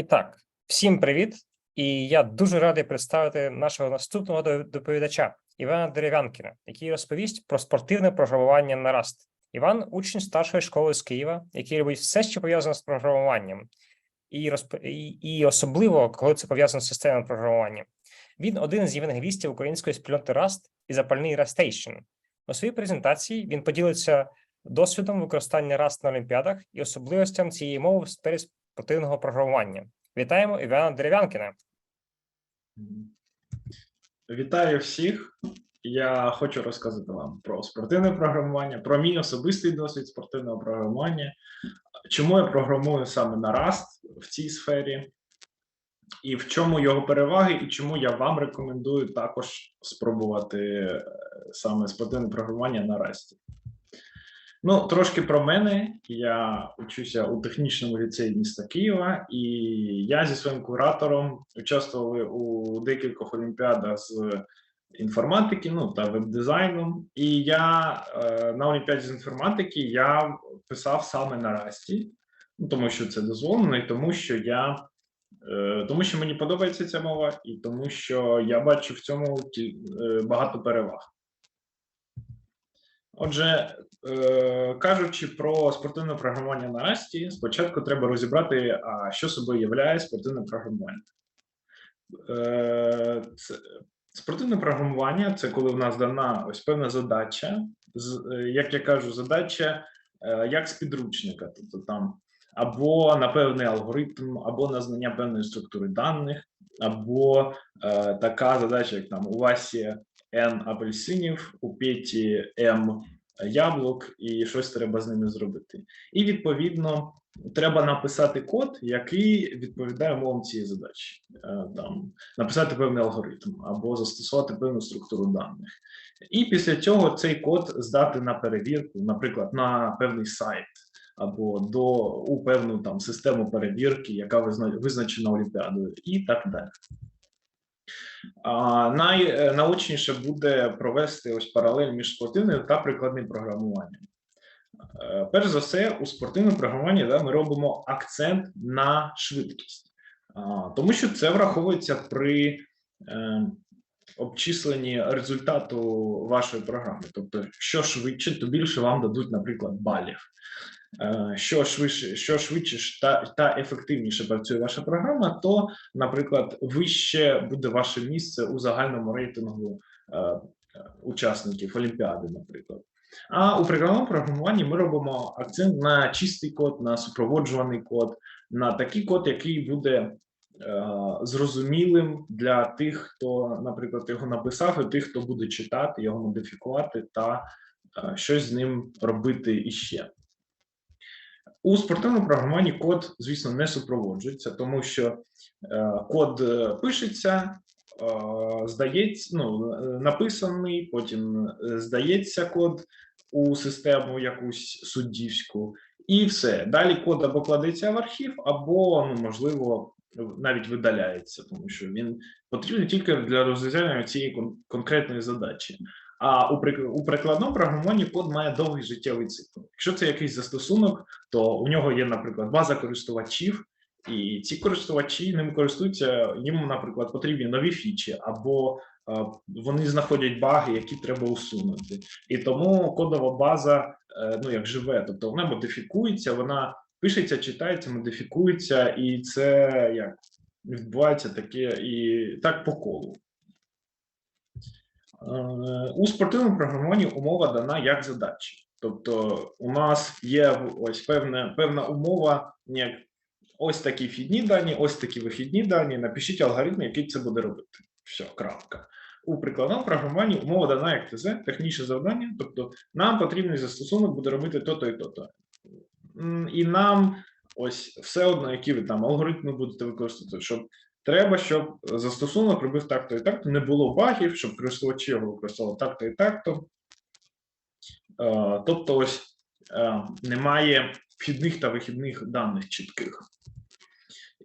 І так, всім привіт! І я дуже радий представити нашого наступного до- доповідача Івана Дерев'янкіна, який розповість про спортивне програмування на Rust. Іван учень старшої школи з Києва, який робить все, що пов'язане з програмуванням, і, розп... і, і особливо, коли це пов'язано з системним програмуванням. Він один з євангелістів української спільноти Rust і запальний Rustation. У своїй презентації він поділиться досвідом використання Rust на олімпіадах і особливостям цієї мови спортивного програмування. Вітаємо Івана Дерев'янкіна. Вітаю всіх. Я хочу розказати вам про спортивне програмування, про мій особистий досвід спортивного програмування, чому я програмую саме на Rust в цій сфері, і в чому його переваги, і чому я вам рекомендую також спробувати е, саме спортивне програмування на Rust. Ну, трошки про мене. Я учуся у технічному ліцеї міста Києва, і я зі своїм куратором участвували у декількох олімпіадах з інформатики, ну та веб-дизайном. І я е, на олімпіаді з інформатики я писав саме на Расті, ну тому що це дозволено, і тому що я. е, Тому що мені подобається ця мова, і тому що я бачу в цьому ті- е, багато переваг. Отже, е, кажучи про спортивне програмування на Расті, спочатку треба розібрати, а що собою являє спортивне програмування. Е, спортивне програмування це коли в нас дана ось певна задача, е, як я кажу, задача як з підручника, тобто там або на певний алгоритм, або на знання певної структури даних, або така задача, як там у вас є N апельсинів, у Петі М яблук, і щось треба з ними зробити. І відповідно треба написати код, який відповідає умовам цієї задачі. Е, Там написати певний алгоритм або застосувати певну структуру даних. І після цього цей код здати на перевірку, наприклад, на певний сайт. Або до у певну там систему перевірки, яка визна- визначена Олімпіадою, і так далі. А, найнаочніше буде провести ось паралель між спортивним та прикладним програмуванням. Е, Перш за все, у спортивному програмуванні да, ми робимо акцент на швидкість, тому що це враховується при е, обчисленні результату вашої програми. Тобто, що швидше, то більше вам дадуть, наприклад, балів. Е, Що швидше, що швидше та, та ефективніше працює ваша програма, то, наприклад, вище буде ваше місце у загальному рейтингу е, учасників Олімпіади, наприклад. А у прикладному програмуванні ми робимо акцент на чистий код, на супроводжуваний код, на такий код, який буде е, зрозумілим для тих, хто, наприклад, його написав, і тих, хто буде читати, його модифікувати та е, щось з ним робити іще. У спортивному програмуванні код, звісно, не супроводжується, тому що е, код е, пишеться, е, здається, ну, написаний, потім здається код у систему якусь суддівську, і все. Далі код або кладеться в архів, або, ну, можливо, навіть видаляється, тому що він потрібен тільки для розв'язання цієї кон- конкретної задачі. А у у прикладному програмуванні код має довгий життєвий цикл. Якщо це якийсь застосунок, то у нього є, наприклад, база користувачів, і ці користувачі ним користуються. Їм, наприклад, потрібні нові фічі, або вони знаходять баги, які треба усунути. І тому кодова база, е, ну як живе, тобто вона модифікується, вона пишеться, читається, модифікується, і це як відбувається таке і так по колу. Е, У спортивному програмуванні умова дана як задачі. Тобто, у нас є ось певна, певна умова, як ось такі вхідні дані, ось такі вихідні дані. Напишіть алгоритм, який це буде робити. Все, крапка. У прикладному програмуванні умова дана як ТЗ, технічне завдання. Тобто, нам потрібний застосунок буде робити то-то і то-то. І нам ось все одно, які ви там алгоритми будете використовувати, щоб Треба, щоб застосунок робив так-то і так-то, не було багів, щоб користувачі використовували так-то і так-то. Е, Тобто, ось е, немає вхідних та вихідних даних чітких.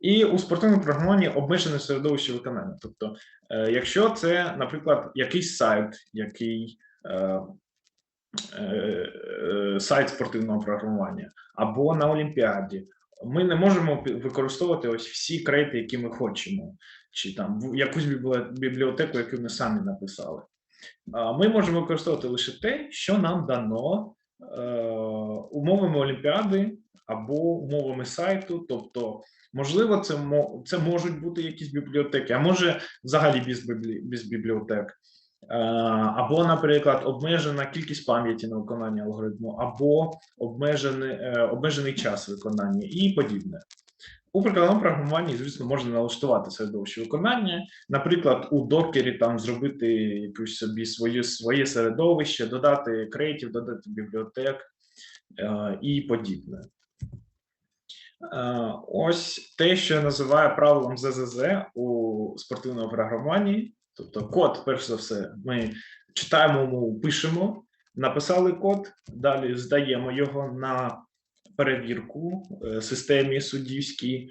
І у спортивному програмуванні обмежене середовище виконання. Тобто, е, якщо це, наприклад, якийсь сайт, який сайт спортивного програмування, або на Олімпіаді, ми не можемо використовувати ось всі креати, які ми хочемо, чи там якусь бібліотеку, яку ми самі написали. Ми можемо використовувати лише те, що нам дано е, умовами Олімпіади або умовами сайту. Тобто, можливо, це це можуть бути якісь бібліотеки, а може взагалі без бібліотек. Е, Або, наприклад, обмежена кількість пам'яті на виконання алгоритму, або обмежений, е, обмежений час виконання і подібне. У прикладному програмуванні, звісно, можна налаштувати середовище виконання. Наприклад, у докері там зробити якусь собі своє, своє середовище, додати креатів, додати бібліотек е, і подібне. Ось те, що я називаю правилом ЗЗЗ у спортивному програмуванні. Тобто, код, перш за все, ми читаємо мову, пишемо, написали код, далі здаємо його на перевірку е, системі суддівській.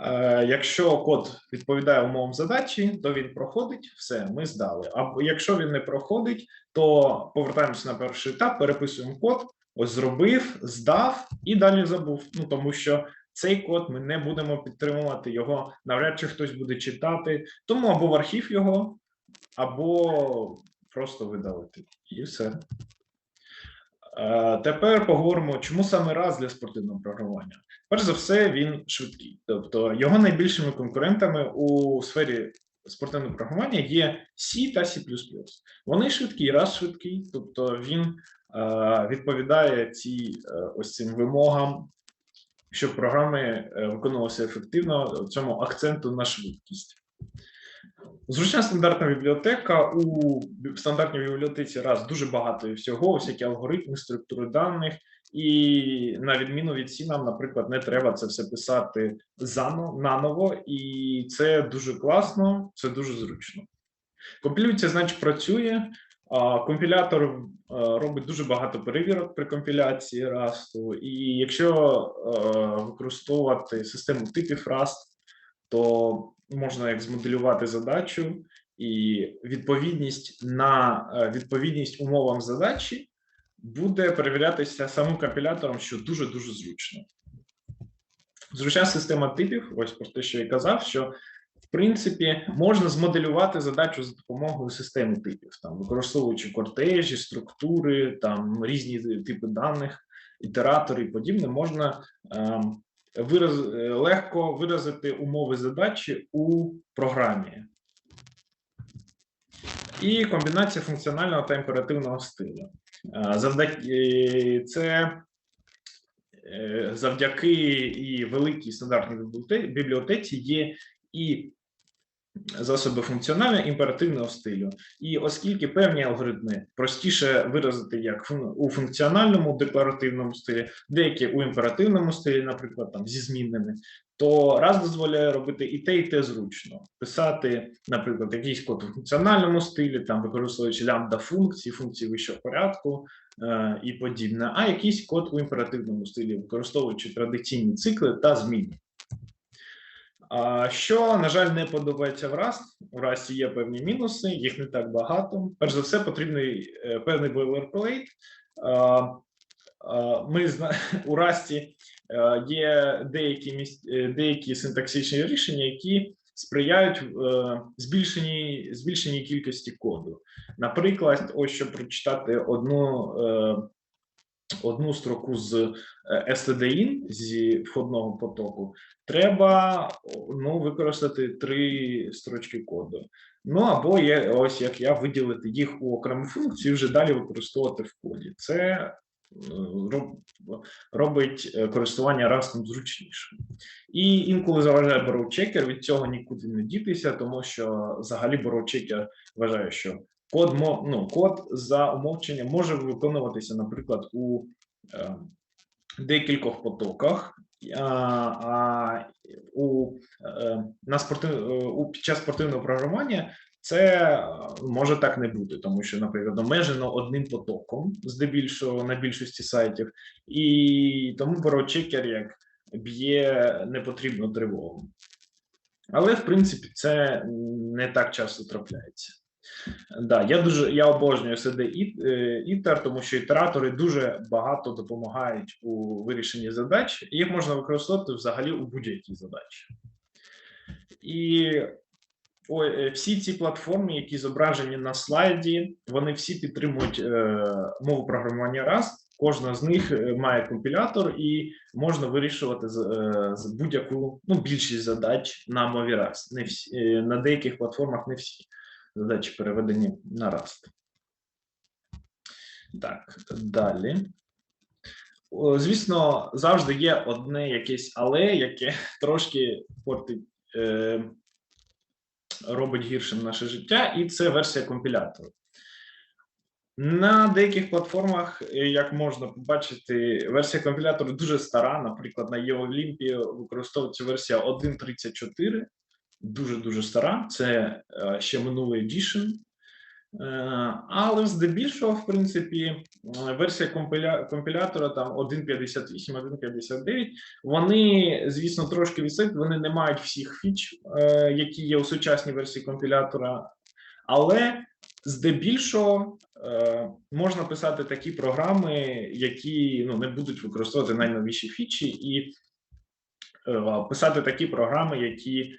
Е, Якщо код відповідає умовам задачі, то він проходить, все, ми здали. Або якщо він не проходить, то повертаємося на перший етап, переписуємо код, ось зробив, здав і далі забув. Ну тому що цей код ми не будемо підтримувати, його навряд чи хтось буде читати, тому або в архів його, або просто видалити. І все. Е, Тепер поговоримо, чому саме раз для спортивного програмування. Перш за все, він швидкий. Тобто його найбільшими конкурентами у сфері спортивного програмування є C та C++. Вони швидкі, раз швидкий, тобто він е, відповідає ці, е, ось цим вимогам, щоб програми виконувалися ефективно, цьому акценту на швидкість. Зручна стандартна бібліотека. У стандартній бібліотеці раз дуже багато всього, всякі алгоритми, структури даних, і на відміну від C, нам, наприклад, не треба це все писати зано, наново, і це дуже класно, це дуже зручно. Компілюється, значить, працює. Компілятор е, робить дуже багато перевірок при компіляції Rust, і якщо е, використовувати систему типів Rust, то можна як змоделювати задачу і відповідність на е, відповідність умовам задачі буде перевірятися самим компілятором, що дуже дуже зручно. Зручна система типів, ось про те, що я казав, що в принципі можна змоделювати задачу за допомогою системи типів, там використовуючи кортежі, структури, там різні типи даних, ітератори і подібне, можна ем, вираз, е, легко виразити умови задачі у програмі. І комбінація функціонального та імперативного стилю. Е, Завдяки це е, завдяки і великій стандартній бібліотеці є і засоби функціонального імперативного стилю. І оскільки певні алгоритми простіше виразити як у функціональному декларативному стилі, деякі у імперативному стилі, наприклад, там зі змінними, то раз дозволяє робити і те, і те зручно. Писати, наприклад, якийсь код у функціональному стилі, там використовуючи лямбда функції, функції вищого порядку е, і подібне, а якийсь код у імперативному стилі, використовуючи традиційні цикли та зміни. Що, на жаль, не подобається в Rust. У Rust є певні мінуси, їх не так багато. Перш за все, потрібний е, певний бойлерплейт. Ми у Rust е, є деякі е, деякі синтаксичні рішення, які сприяють збільшеній збільшеній кількості коду. Наприклад, ось щоб прочитати одну. Одну строку з е, stdin зі входного потоку, треба ну, використати три строчки коду. Ну або є ось як я виділити їх у окрему функцію, і вже далі використовувати в коді. Це е, робить е, користування растом зручнішим. І інколи заважає боров-чекер, від цього нікуди не дітися, тому що взагалі боров-чекер вважає, що код ну, код за умовченням може виконуватися, наприклад, у е, декількох потоках. А, у е, на спортив, е, у під час спортивного програмування це е, може так не бути, тому що, наприклад, обмежено одним потоком, здебільшого на більшості сайтів, і тому борочекер як б'є непотрібну тривогу. Але в принципі це не так часто трапляється. Да, я дуже я обожнюю CD е, ітер, тому що ітератори дуже багато допомагають у вирішенні задач, їх можна використовувати взагалі у будь-якій задачі. І ой, е, всі ці платформи, які зображені на слайді, вони всі підтримують е, мову програмування Rust. Кожна з них е, має компілятор, і можна вирішувати з, будь-яку ну, більшість задач на мові Rust. Не всі на деяких платформах не всі задачі переведені на Rust. Так, далі. Звісно, завжди є одне якесь але, яке трошки е, робить гіршим наше життя, і це версія компілятору. На деяких платформах, е, як можна побачити, версія компілятору дуже стара. Наприклад, на EOLIMP використовується версія 1.34, дуже дуже стара. Це е, ще минулий edition. Е, Але здебільшого, в принципі, е, версія компіля... компілятора там 1.58, 1.59, вони, звісно, трошки відстають, вони не мають всіх фіч, які є у сучасній версії компілятора, але здебільшого можна писати такі програми, які ну, не будуть використовувати найновіші фічі, і писати такі програми, які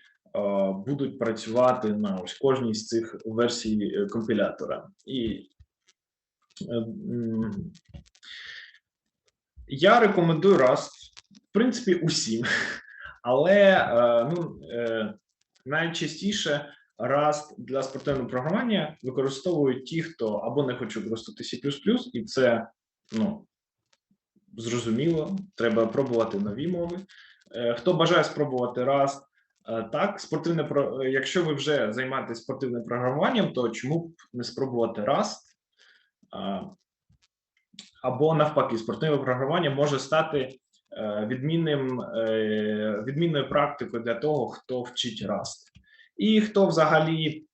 будуть працювати на ось кожній з цих версій е, компілятора. І е, я рекомендую Rust, в принципі, усім, але е, ну, е, найчастіше Rust для спортивного програмування використовують ті, хто або не хоче використовувати C++, і це ну, зрозуміло, треба пробувати нові мови. Е, Хто бажає спробувати Rust, е, так, спортивне е, якщо ви вже займаєтесь спортивним програмуванням, то чому б не спробувати Rust? Або навпаки, спортивне програмування може стати е, відмінним, е, відмінною практикою для того, хто вчить Rust. І хто взагалі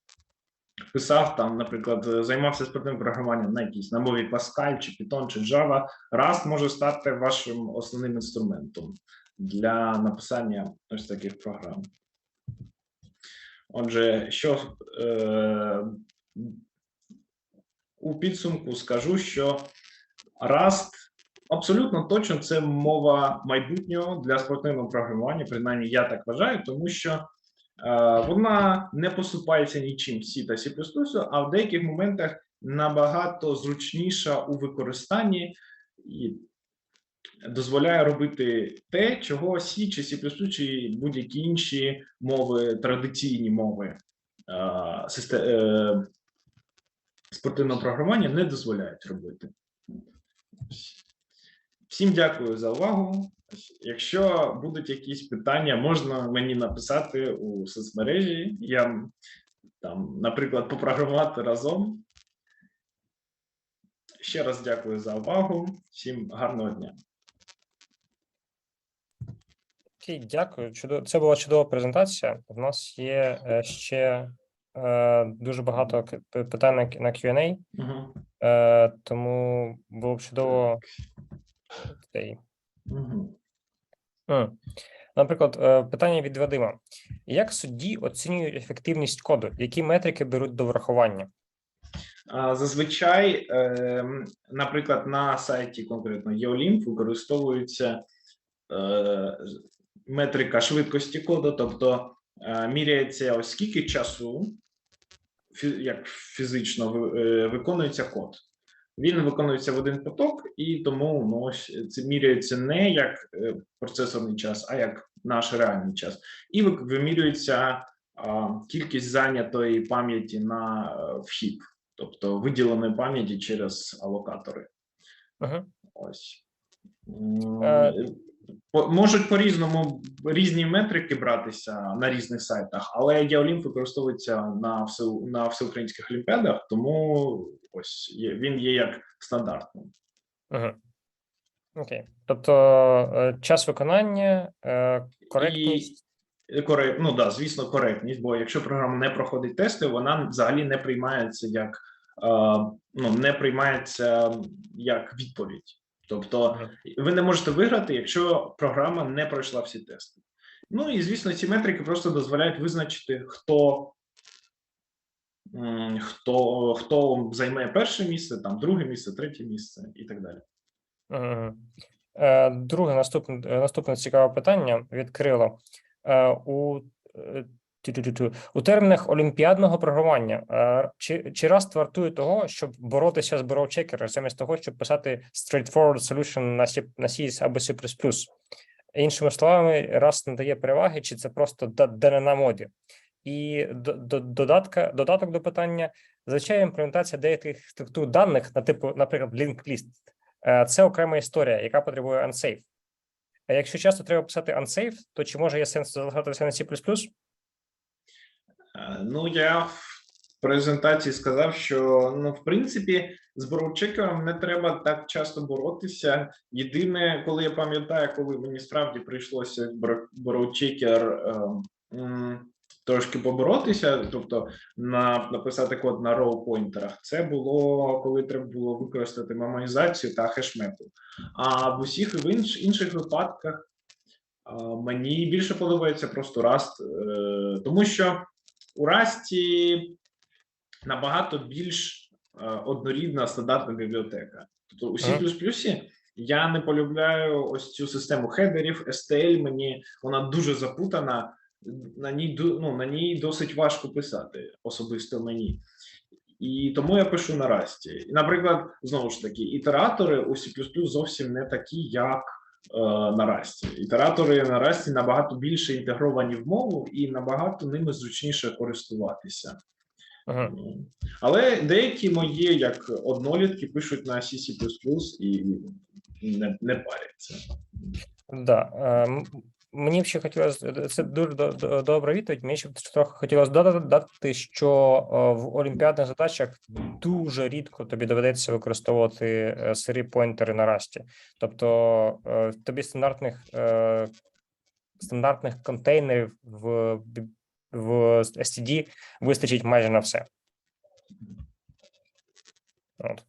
писав там, наприклад, займався спортивним програмуванням на якійсь на мові Pascal, чи Python, чи Java, Rust може стати вашим основним інструментом для написання ось таких програм. Отже, що е, у підсумку скажу, що Rust абсолютно точно це мова майбутнього для спортивного програмування. Принаймні, я так вважаю, тому що е, вона не поступається нічим C та C++, а в деяких моментах набагато зручніша у використанні і дозволяє робити те, чого C чи C++, чи будь-які інші мови, традиційні мови е, е, спортивного програмування не дозволяють робити. Всім дякую за увагу. Якщо будуть якісь питання, можна мені написати у соцмережі. Я там, наприклад, попрограмувати разом. Ще раз дякую за увагу. Всім гарного дня. Окей, дякую. Чудо... Це була чудова презентація. В нас є е, ще е, дуже багато питань на, на Q&A, Угу. е, тому було б чудово. Угу. Наприклад, питання від Вадима: як судді оцінюють ефективність коду? Які метрики беруть до врахування? Зазвичай, наприклад, на сайті конкретно EOLIMP використовується е, метрика швидкості коду, тобто е, міряється ось скільки часу, як фізично е, виконується код. Він виконується в один поток, і тому ну, ось це міряється не як е, процесорний час, а як наш реальний час. І вимірюється а, кількість зайнятої пам'яті на е, вхід тобто виділеної пам'яті через алокатори. Угу. Ось Е. по- можуть по-різному різні метрики братися на різних сайтах, але Яолімп використовується на все на всеукраїнських олімпіадах, тому ось є, він є як стандартним. Угу. Окей. Тобто е, час виконання, е, коректність. І корект, ну да, звісно, коректність, бо якщо програма не проходить тести, вона взагалі не приймається як е, ну не приймається як відповідь. Тобто ви не можете виграти, якщо програма не пройшла всі тести. Ну і звісно, ці метрики просто дозволяють визначити, хто хто, хто займе перше місце, там друге місце, третє місце і так далі. Е, Друге наступне, наступне цікаве питання відкрило. Е, У, е. У термінах олімпіадного програмування е, чи, чи раз вартує того, щоб боротися з borrow-checker, замість того, щоб писати straightforward solution на C, на C або C++? Іншими словами, раз не дає переваги, чи це просто да- данина моді? І до, до, додатка, додаток до питання, звичайно, імплементація деяких структур даних, на типу, наприклад, linked list, Е, Це окрема історія, яка потребує unsafe. Якщо часто треба писати unsafe, то чи може є сенс залишатися на C++? Е, Ну, я в презентації сказав, що ну, в принципі, з борочекером не треба так часто боротися. Єдине, коли я пам'ятаю, коли мені справді прийшлося борочекер трошки поборотися, тобто на написати код на row поінтерах, це було коли треба було використати меморизацію та хешмепу. А в усіх в інш, інших випадках мені більше подобається просто Rust, е, тому що у Расті набагато більш е, однорідна стандартна бібліотека. Тобто у C++ я не полюбляю ось цю систему хедерів, STL, мені вона дуже запутана, на ній, ну, на ній досить важко писати, особисто мені. І тому я пишу на Расті. Наприклад, знову ж таки, ітератори у C++ зовсім не такі, як на Расті. Ітератори на Расті набагато більше інтегровані в мову і набагато ними зручніше користуватися. Ну, Але деякі мої, як однолітки, пишуть на C++ і не, не паряться. Да. Е, Мені б ще хотілося, це дуже до- до- добра відповідь. Мені ще б трохи хотілося додати, що е, в олімпіадних задачах дуже рідко тобі доведеться використовувати е, сирі поінтери на расті. Тобто е, тобі стандартних е, стандартних контейнерів в, в STD вистачить майже на все. От.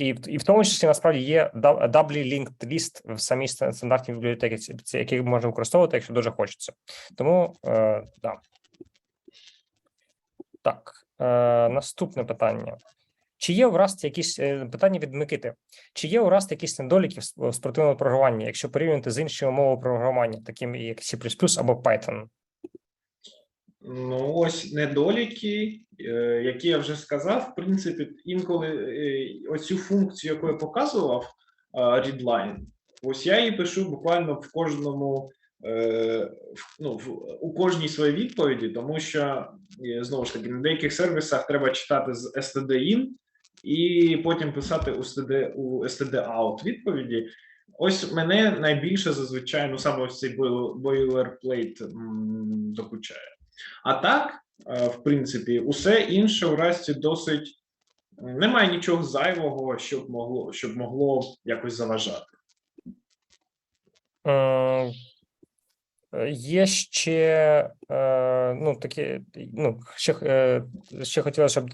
І, і в тому числі насправді є да- doubly linked list в самій стандартній бібліотеці, ці- ці- які можна використовувати, якщо дуже хочеться. Тому е, да. Так, е, наступне питання. Чи є у Rust якісь е, питання від Микити? Чи є у Rust якісь недоліки в спортивному програмуванні, якщо порівнювати з іншими мовами програмування, такими як C++ або Python? Ну, ось недоліки, е, які я вже сказав. В принципі, інколи е, оцю функцію, яку я показував, readline, ось я її пишу буквально в кожному. е, Ну, у кожній своїй відповіді, тому що знову ж таки на деяких сервісах треба читати з std-in і потім писати у std, у std-out відповіді. Ось мене найбільше зазвичай, ну саме ось цей boilerplate докучає. А так, е, в принципі, усе інше у Расті досить немає нічого зайвого, щоб могло, щоб могло якось заважати. Е, Є ще е, ну такі, ну ще, е, ще хотілося щоб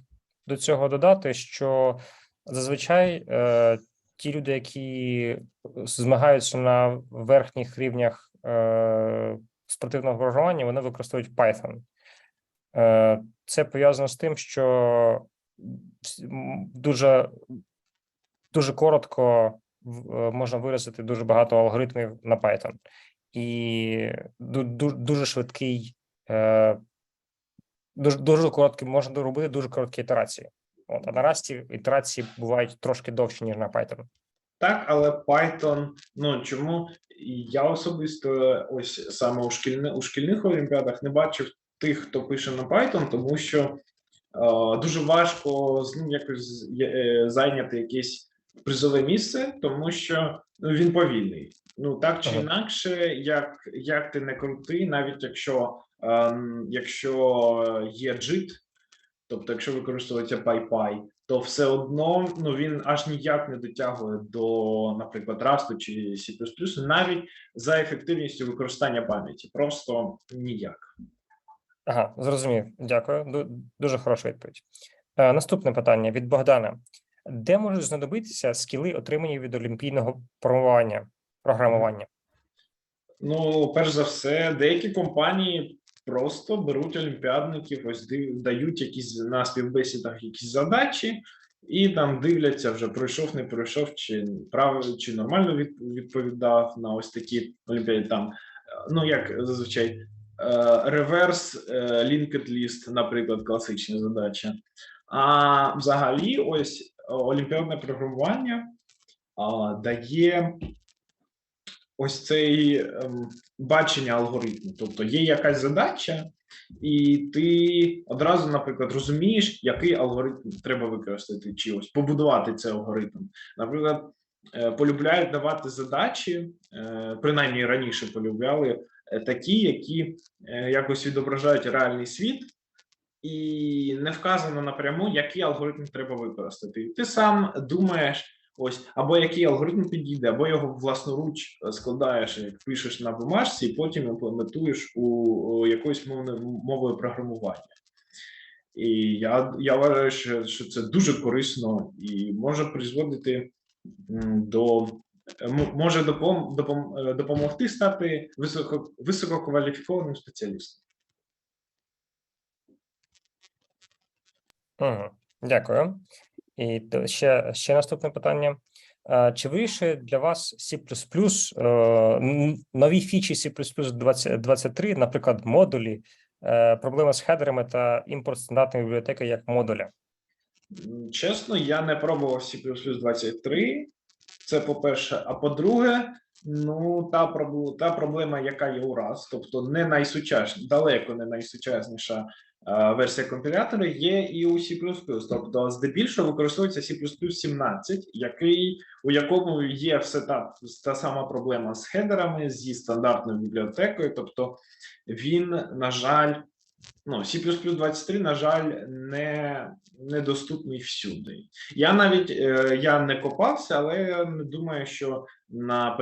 до цього додати, що зазвичай е, ті люди, які змагаються на верхніх рівнях е, спортивного програмування, вони використовують Python. Е, Це пов'язано з тим, що дуже дуже коротко е, можна виразити дуже багато алгоритмів на Python і ду- ду- дуже швидкий, е, дуже дуже короткий, можна робити дуже короткі ітерації. От, а на Rust ітерації бувають трошки довші, ніж на Python. Так, але Python, ну чому я особисто ось саме у шкільни, у шкільних олімпіадах не бачив тих, хто пише на Python, тому що е, дуже важко з ним якось е, зайняти якесь призове місце, тому що ну, він повільний. Ну так чи Ага. інакше, як, як ти не крутий, навіть якщо, ем, якщо є JIT, тобто якщо використовується PyPy, то все одно ну він аж ніяк не дотягує до, наприклад, Rust чи C++, навіть за ефективністю використання пам'яті. Просто ніяк. Ага, зрозумів. Дякую. Дуже хороша відповідь. Е, Наступне питання від Богдана: де можуть знадобитися скіли, отримані від олімпійного програмування? програмування? Ну, перш за все, деякі компанії просто беруть олімпіадників, ось дають якісь на співбесідах якісь задачі, і там дивляться вже пройшов, не пройшов, чи прав, чи нормально відповідав на ось такі олімпіади. Там е, ну як зазвичай реверс linked list, наприклад, класичні задачі. А взагалі, ось олімпіадне програмування а, дає ось цей ем, бачення алгоритму. Тобто є якась задача, і ти одразу, наприклад, розумієш, який алгоритм треба використати, чи ось побудувати цей алгоритм. Наприклад, е, полюбляють давати задачі, е, принаймні раніше полюбляли е, такі, які якось відображають реальний світ. І не вказано напряму, який алгоритм треба використати. Ти сам думаєш, ось або який алгоритм підійде, або його власноруч складаєш, як пишеш на бумажці, і потім імплементуєш у, якоюсь мовною мовою програмування. І я, я вважаю, що, що це дуже корисно і може призводити до може допом, допом, допомогти стати високо, висококваліфікованим спеціалістом. Угу. Дякую. І ще, ще наступне питання. Е, Чи вирішує для вас C++, е, нові фічі C++ 23, наприклад, модулі, е, проблеми з хедерами та імпорт стандартної бібліотеки як модуля? Чесно, я не пробував C++ 23. Це по-перше. А по-друге, ну та проблема, та проблема, яка є у раз, тобто не найсучасніша, далеко не найсучасніша версія компілятора, є і у C++. Тобто, здебільшого використовується C++ 17, який у якому є все та, та сама проблема з хедерами, зі стандартною бібліотекою. Тобто він, на жаль, ну, C++ 23, на жаль, не недоступний всюди. Я навіть е, я не копався, але не думаю, що на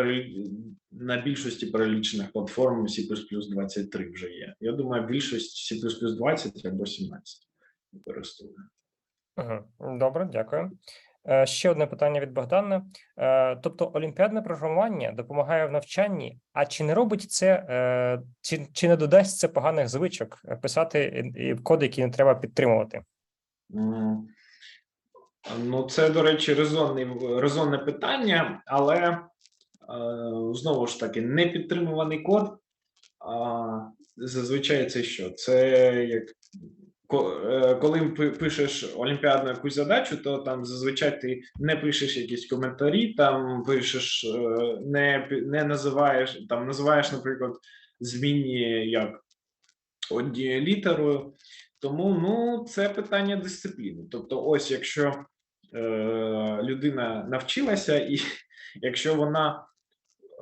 на більшості перелічених платформ C++ 23 вже є. Я думаю, більшість C++ 20 або 17 використовує. Добре, дякую. Е, Ще одне питання від Богдана. Е, Тобто, олімпіадне програмування допомагає в навчанні, а чи не робить це, е, чи, чи не додасть це поганих звичок писати коди, які не треба підтримувати? Ну, це, до речі, резонне, резонне питання, але знову ж таки, не підтримуваний код. Зазвичай це що? Це як коли пишеш олімпіадну якусь задачу, то там зазвичай ти не пишеш якісь коментарі, там пишеш, е, не, не називаєш, там називаєш, наприклад, змінні як однією літерою. Тому ну це питання дисципліни. Тобто, ось якщо е, людина навчилася, і якщо вона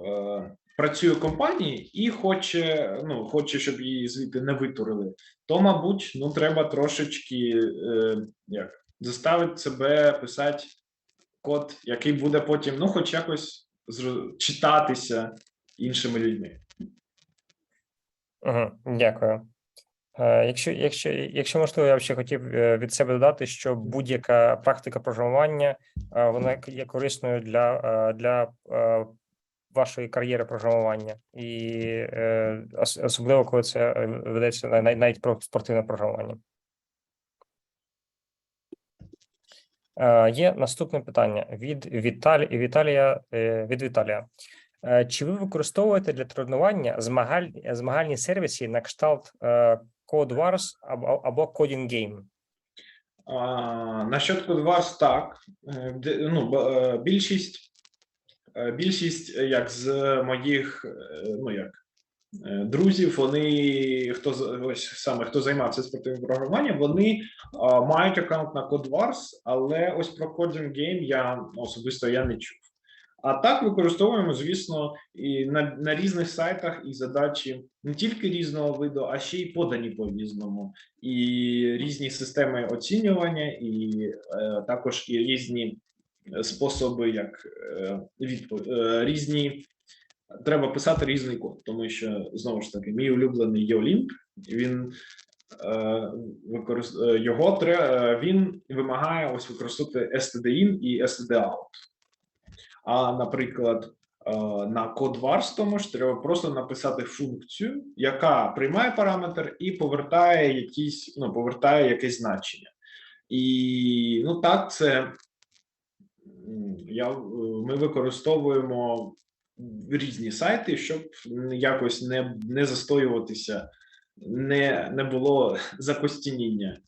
е, працює в компанії і хоче, ну хоче, щоб її звідти не витурили, то мабуть, ну треба трошечки е, як заставити себе писати код, який буде потім, ну, хоч якось читатися іншими людьми. Угу. Дякую. Е, Якщо, якщо, якщо можливо, я ще хотів е, від себе додати, що будь-яка практика програмування е, вона є корисною для, для вашої кар'єри програмування, і е, особливо коли це е, ведеться на- на- навіть про спортивне програмування. Е, Є наступне питання від Віталі, Віталія е, від Віталія. Е, Чи ви використовуєте для тренування змагаль, змагальні сервіси на кшталт Code Wars або, Coding Game? А, насчет Codewars так. Ну, більшість, більшість, е, як з моїх, е, ну як е, друзів, вони хто ось саме хто займався спортивним програмуванням, вони а, мають аккаунт на Codewars, але ось про Coding Game я особисто я не чув. А так використовуємо, звісно, і на, на різних сайтах і задачі не тільки різного виду, а ще й подані по-різному і різні системи оцінювання, і е, також і різні е, способи, як е, відпо- е, різні. Треба писати різний код, тому що знову ж таки, мій улюблений Yolink, він е, використ... його тре... е, він вимагає ось використовувати std-in і std-out. А, наприклад, на vars, тому ж треба просто написати функцію, яка приймає параметр і повертає якісь, ну, повертає якесь значення. І ну так, це я, е, ми використовуємо різні сайти, щоб якось не, не застоюватися, не, не було закостініння,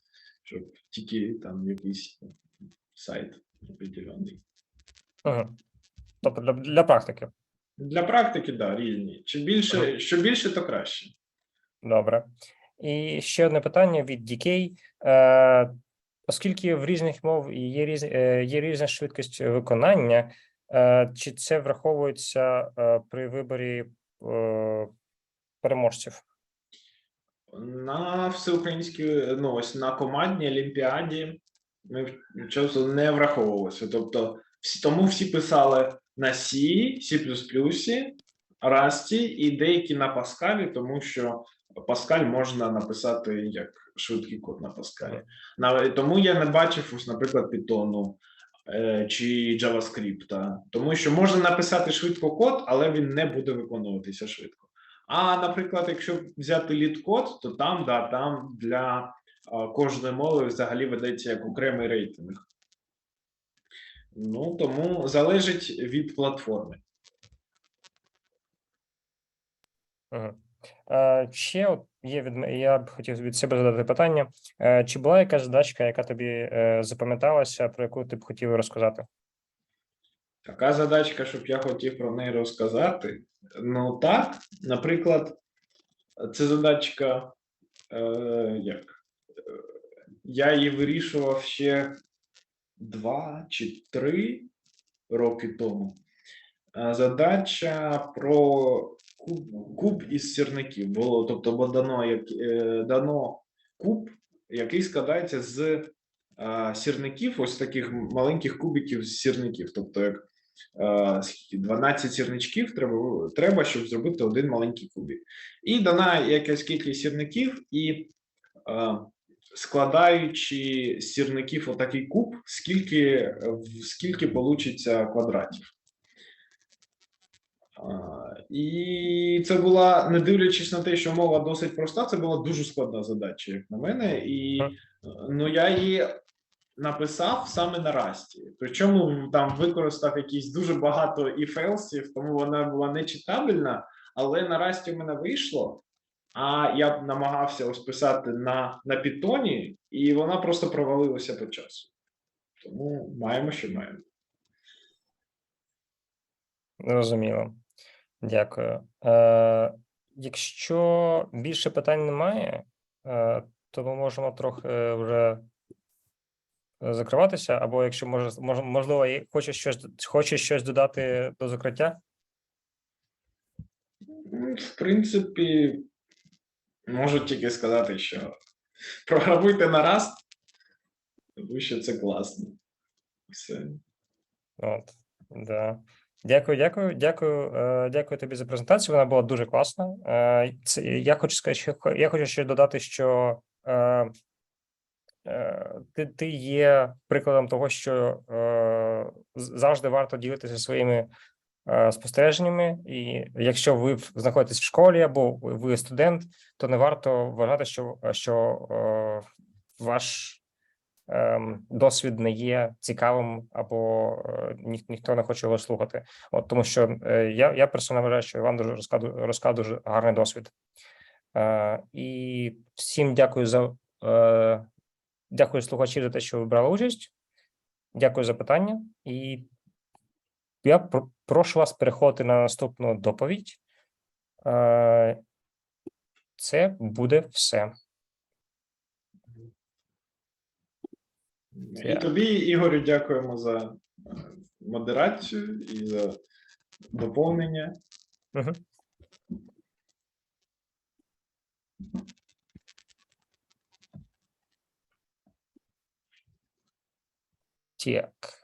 щоб тільки там якийсь сайт определений. Угу. Тобто для, для практики. Для практики, да, різні. Чим більше, що більше, то краще. Добре. І ще одне питання від DK. Оскільки в різних мов є, різ, е, є різна швидкість виконання, е, чи це враховується е, при виборі переможців? На всеукраїнській, ну ось на командній олімпіаді ми часто не враховувалося. Тобто, всі, тому всі писали на C, C++, Rust і деякі на Pascal, тому що Pascal можна написати як швидкий код на. На, тому я не бачив, ось, наприклад, Python е, чи JavaScript, тому що можна написати швидко код, але він не буде виконуватися швидко. А, наприклад, якщо взяти лід-код, то там, да, там для кожної мови взагалі ведеться як окремий рейтинг. Ну, тому залежить від платформи. Угу. Е, ще є від я б хотів від себе задати питання. Е, чи була якась задачка, яка тобі е, запам'яталася, про яку ти б хотів розказати? Така задачка, щоб я хотів про неї розказати. Ну так, наприклад, це задачка, е, як? Я її вирішував ще два чи три роки тому. Задача про куб, куб із сірників. Було, тобто, було дано, як, е, дано куб, який складається з е, сірників, ось таких маленьких кубиків з сірників. Тобто, як е, скільки, 12 сірничків треба, треба, щоб зробити один маленький кубик. І дана якась кількість сірників, і е, складаючи з сірників отакий куб, скільки, е, скільки получиться квадратів. І це була, не дивлячись на те, що мова досить проста, це була дуже складна задача, як на мене. І е, ну я її написав саме на расті. Причому там використав якісь дуже багато іфелсів, тому вона була нечитабельна, але на расті в мене вийшло. А я намагався ось писати на, на питоні, і вона просто провалилася по часу. Тому маємо, що маємо. Зрозуміло. Дякую. Е, якщо більше питань немає, е, то ми можемо трохи вже закриватися, або якщо може, можливо, і хочеш щось, хочеш щось додати до закриття? Ну, В принципі, можу тільки сказати, що програмуйте на Rust, тому що це класно. Все. От, да. Дякую, дякую, дякую, е, дякую тобі за презентацію. Вона була дуже класна. Е, це, я хочу сказати, я хочу ще додати, що е, ти, ти є прикладом того, що завжди варто ділитися своїми спостереженнями. І якщо ви знаходитесь в школі або ви студент, то не варто вважати, що, що ваш досвід не є цікавим або е, ні, ніхто не хоче його слухати. От тому що е, я, я персонально вважаю, що Іван дуже розказав дуже гарний досвід. Е, і всім дякую за дякую слухачі за те, що ви брали участь. Дякую за питання. І я про- прошу вас переходити на наступну доповідь. Це буде все. І тобі, Ігорю, дякуємо за е, модерацію і за доповнення. Угу. Так.